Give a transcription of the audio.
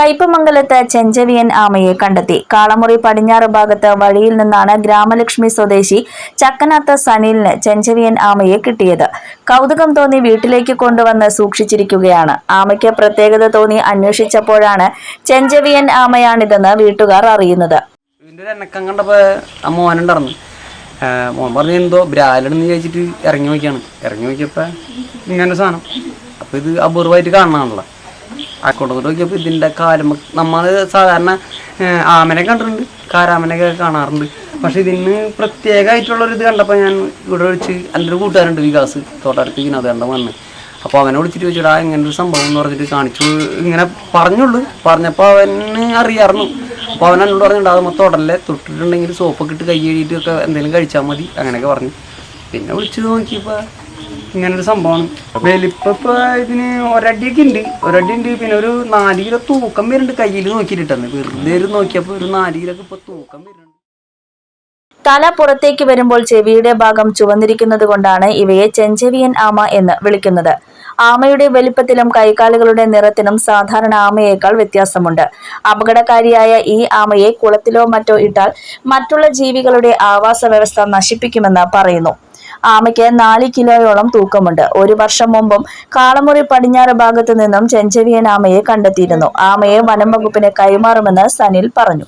കയ്പമംഗലത്ത് ചെഞ്ചവിയൻ ആമയെ കണ്ടെത്തി. കാളമുറി പടിഞ്ഞാറ് ഭാഗത്ത് വഴിയിൽ നിന്നാണ് ഗ്രാമലക്ഷ്മി സ്വദേശി ചക്കനാത്ത സനിലിന് ചെഞ്ചവിയൻ ആമയെ കിട്ടിയത്. കൗതുകം തോന്നി വീട്ടിലേക്ക് കൊണ്ടുവന്ന് സൂക്ഷിച്ചിരിക്കുകയാണ്. ആമയ്ക്ക് പ്രത്യേകത തോന്നി അന്വേഷിച്ചപ്പോഴാണ് ചെഞ്ചവിയൻ ആമയാണിതെന്ന് വീട്ടുകാർ അറിയുന്നത്. കണ്ടപ്പോൾ മോൻ പറഞ്ഞു എന്തോ ബ്രാലെന്ന് ചോദിച്ചിട്ട് ഇറങ്ങി നോക്കിയാണ്. ഇറങ്ങി നോക്കിയപ്പോൾ ഇങ്ങനെ സാധനം. അപ്പോൾ ഇത് അപൂർവമായിട്ട് കാണണമല്ലോ ആ കൊണ്ടുവന്നിട്ട് നോക്കിയപ്പോൾ ഇതിന്റെ കാലം നമ്മൾ സാധാരണ ആമനെ കണ്ടിട്ടുണ്ട്. കാരാമനൊക്കെ കാണാറുണ്ട്. പക്ഷെ ഇതിന് പ്രത്യേകമായിട്ടുള്ളൊരു ഇത് കണ്ടപ്പോൾ ഞാൻ ഇവിടെ വിളിച്ച് എന്റെ ഒരു കൂട്ടുകാരുണ്ട് വികാസ് വിനോദ കണ്ട വന്ന് അപ്പോൾ അവനെ വിളിച്ചിട്ട് ചോദിച്ചിട്ട് ആ ഇങ്ങനെ ഒരു സംഭവം എന്ന് പറഞ്ഞിട്ട് കാണിച്ചു. ഇങ്ങനെ പറഞ്ഞുള്ളൂ. പറഞ്ഞപ്പോൾ അവന് അറിയാറുന്നു അപ്പോൾ അവൻ എന്നോട് പറഞ്ഞിട്ടുണ്ട് അത് മൊത്തം തൊട്ടിട്ടുണ്ടെങ്കിൽ സോപ്പൊക്കെ ഇട്ട് കൈ കഴുകിയിട്ട് ഒക്കെ എന്തെങ്കിലും കഴിച്ചാൽ മതി അങ്ങനെയൊക്കെ പറഞ്ഞു. പിന്നെ വിളിച്ചു നോക്കിയപ്പോൾ ഇങ്ങനൊരു സംഭവമാണ്. വലിപ്പം ഇതിന് ഒരടിയൊക്കെ ഉണ്ട്. ഒരടി ഉണ്ട് പിന്നെ ഒരു നാല് കിലോ തൂക്കം വരുന്നുണ്ട് കയ്യിൽ നോക്കിയിട്ടെന്ന് വെറുതെ ഒരു നോക്കിയപ്പോൾ ഒരു നാല് കിലോ ഒക്കെ തൂക്കം വരുന്നുണ്ട്. തല പുറത്തേക്ക് വരുമ്പോൾ ചെവിയുടെ ഭാഗം ചുവന്നിരിക്കുന്നത് കൊണ്ടാണ് ഇവയെ ചെഞ്ചവിയൻ ആമ എന്ന് വിളിക്കുന്നത്. ആമയുടെ വലിപ്പത്തിലും കൈകാലുകളുടെ നിറത്തിനും സാധാരണ ആമയേക്കാൾ വ്യത്യാസമുണ്ട്. അപകടകാരിയായ ഈ ആമയെ കുളത്തിലോ മറ്റോ ഇട്ടാൽ മറ്റുള്ള ജീവികളുടെ ആവാസ വ്യവസ്ഥ നശിപ്പിക്കുമെന്ന് പറയുന്നു. ആമയ്ക്ക് നാല് കിലോയോളം തൂക്കമുണ്ട്. ഒരു വർഷം മുമ്പും കാളമുറി പടിഞ്ഞാറ് ഭാഗത്തു നിന്നും ചെഞ്ചെവിയൻ ആമയെ കണ്ടെത്തിയിരുന്നു. ആമയെ വനം വകുപ്പിന് കൈമാറുമെന്ന് സനിൽ പറഞ്ഞു.